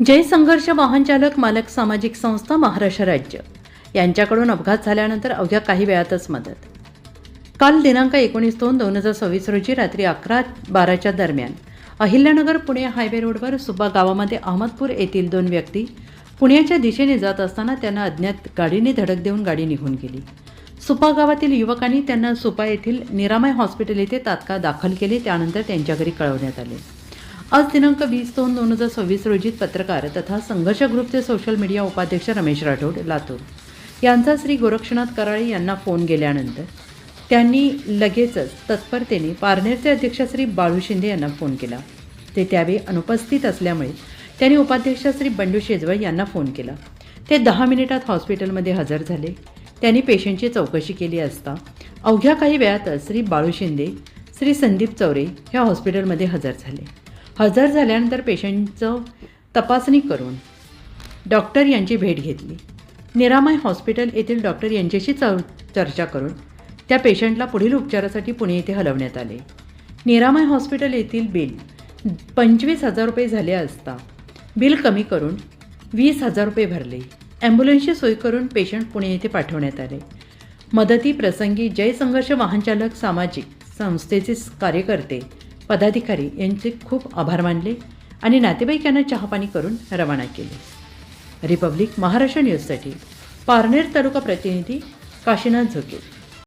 जय संघर्ष वाहनचालक मालक सामाजिक संस्था महाराष्ट्र राज्य. यांच्याकडून अपघात झाल्यानंतर अवघ्या काही वेळातच मदत. काल दिनांक एकोणीस दोन दोन हजार सव्वीस रोजी रात्री अकरा बाराच्या दरम्यान अहिल्यानगर पुणे हायवे रोडवर सुब्बा गावामध्ये अहमदपूर येथील दोन व्यक्ती पुण्याच्या दिशेने जात असताना त्यांना अज्ञात गाडीने धडक देऊन गाडी निघून गेली. सुपा गावातील युवकांनी त्यांना सुपा येथील निरामय हॉस्पिटल येथे तात्काळ दाखल केले त्यानंतर त्यांच्या घरी कळवण्यात आले. आज दिनांक वीस दोन दोन हजार सव्वीस रोजी पत्रकार तथा संघर्ष ग्रुपचे सोशल मीडिया उपाध्यक्ष रमेश राठोड लातूर. यांचा श्री गोरक्षनाथ कराळे यांना फोन गेल्यानंतर त्यांनी लगेचच तत्परतेने पारनेरचे अध्यक्ष श्री बाळू शिंदे यांना फोन केला. ते त्यावेळी अनुपस्थित असल्यामुळे त्यांनी उपाध्यक्ष श्री बंडू शेजवळ यांना फोन केला. ते दहा मिनिटात हॉस्पिटलमध्ये हजर झाले. त्यांनी पेशंटची चौकशी केली असता अवघ्या काही वेळातच श्री बाळू शिंदे श्री संदीप चौरे ह्या हॉस्पिटलमध्ये हजर झाले. हजर झाल्यानंतर पेशंटचं तपासणी करून डॉक्टर यांची भेट घेतली. निरामय हॉस्पिटल येथील डॉक्टर यांच्याशी चौ चर्चा करून त्या पेशंटला पुढील उपचारासाठी पुणे येथे हलवण्यात आले. निरामय हॉस्पिटल येथील बिल पंचवीस हजार रुपये झाले असता बिल कमी करून वीस हजार रुपये भरले. ॲम्ब्युलन्सची सोय करून पेशंट पुणे येथे पाठवण्यात आले. मदती प्रसंगी जय संघर्ष वाहनचालक सामाजिक संस्थेचे कार्यकर्ते पदाधिकारी यांचे खूप आभार मानले आणि नातेवाईक यांना चहापाणी करून रवाना केले. रिपब्लिक महाराष्ट्र न्यूजसाठी पारनेर तालुका प्रतिनिधी काशीनाथ झोके.